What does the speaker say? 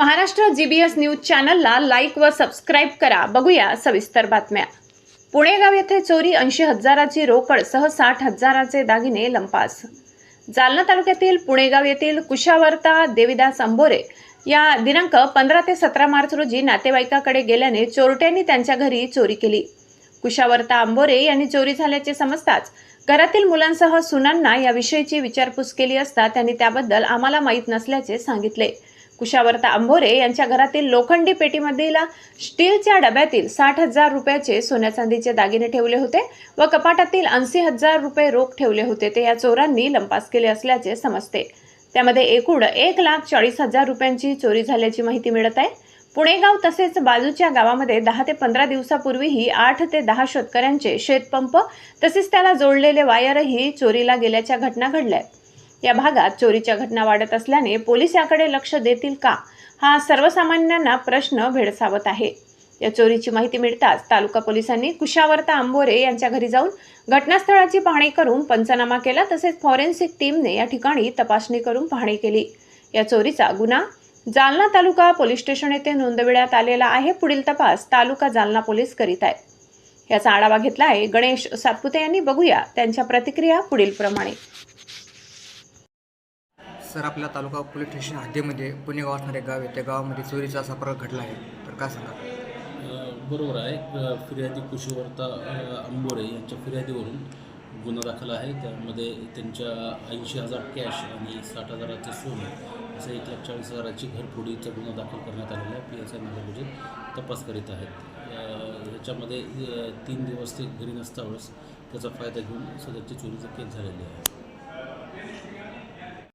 Maharashtra GBS news चॅनलला like व subscribe करा. बघूया सविस्तर बातम्या. पुणेगाव येथे चोरी ऐंशी हजाराची रोकड सह साठ हजाराचे दागिने लंपास. जालना तालुक्यातील पुणेगाव येथील कुशावर्ता देविदास अंबोरे या दिनांक पंधरा ते सतरा मार्च रोजी नातेवाईकाकडे गेल्याने चोरट्यांनी त्यांच्या घरी चोरी केली. कुशावर्ता आंबोरे यांनी चोरी झाल्याचे समजताच घरातील मुलांसह सुनांना याविषयीची विचारपूस केली असता त्यांनी त्याबद्दल आम्हाला माहीत नसल्याचे सांगितले. कुशावर्ता आंबोरे यांच्या घरातील लोखंडी पेटीमधील स्टीलच्या डब्यातील साठ हजार रुपयाचे सोन्या चांदीचे दागिने ठेवले होते व कपाटातील ऐंशी हजार रुपये रोख ठेवले होते. ते या चोरांनी लंपास केले असल्याचे समजते. त्यामध्ये एकूण एक लाख चाळीस हजार रुपयांची चोरी झाल्याची माहिती मिळत आहे. पुणेगाव तसेच बाजूच्या गावामध्ये दहा ते पंधरा दिवसापूर्वीही आठ ते दहा शेतकऱ्यांचे शेतपंप तसेच त्याला जोडलेले वायरही चोरीला गेल्याच्या घटना घडल्या आहेत. या भागात चोरीच्या घटना वाढत असल्याने पोलीस याकडे लक्ष देतील का? हा सर्वसामान्यांना प्रश्न भेडसावत आहे. या चोरीची माहिती मिळताच तालुका पोलिसांनी कुशावर्ता आंबोरे यांच्या घरी जाऊन घटनास्थळाची पाहणी करून पंचनामा केला तसेच फॉरेन्सिक टीमने या ठिकाणी तपासणी करून पाहणी केली. या चोरीचा गुन्हा जालना तालुका पोलीस स्टेशन येथे नोंदविण्यात आलेला आहे. पुढील तपास तालुका जालना पोलीस करीत आहेत याचा आढावा घेतला आहे गणेश सातपुते यांनी. बघूया त्यांच्या प्रतिक्रिया पुढील प्रमाणे सर आपल्या तालुका पोलीस स्टेशन हद्दीमध्ये पुणे गाव असणारे गाव आहे. त्या गावामध्ये चोरीचा असा प्रकार घडला आहे. तर काय सांगा बरोबर आहे. अ, फिर्यादी कुशीवर्ता अ, अंबोरे यांच्या फिर्यादीवरून गुन्हा दाखल आहे. त्यामध्ये त्यांच्या ऐंशी हजार कॅश आणि साठ हजाराचं सोनं असं एक लाख चाळीस हजाराची घरफोडीचा गुन्हा दाखल करण्यात आलेला आहे. पी एस आय नगरमध्ये तपास करीत आहेत. अ, ह्याच्यामध्ये अ, तीन दिवस ते घरी नसतावेळेस त्याचा फायदा घेऊन सदरची चोरीचा केस झालेली आहे.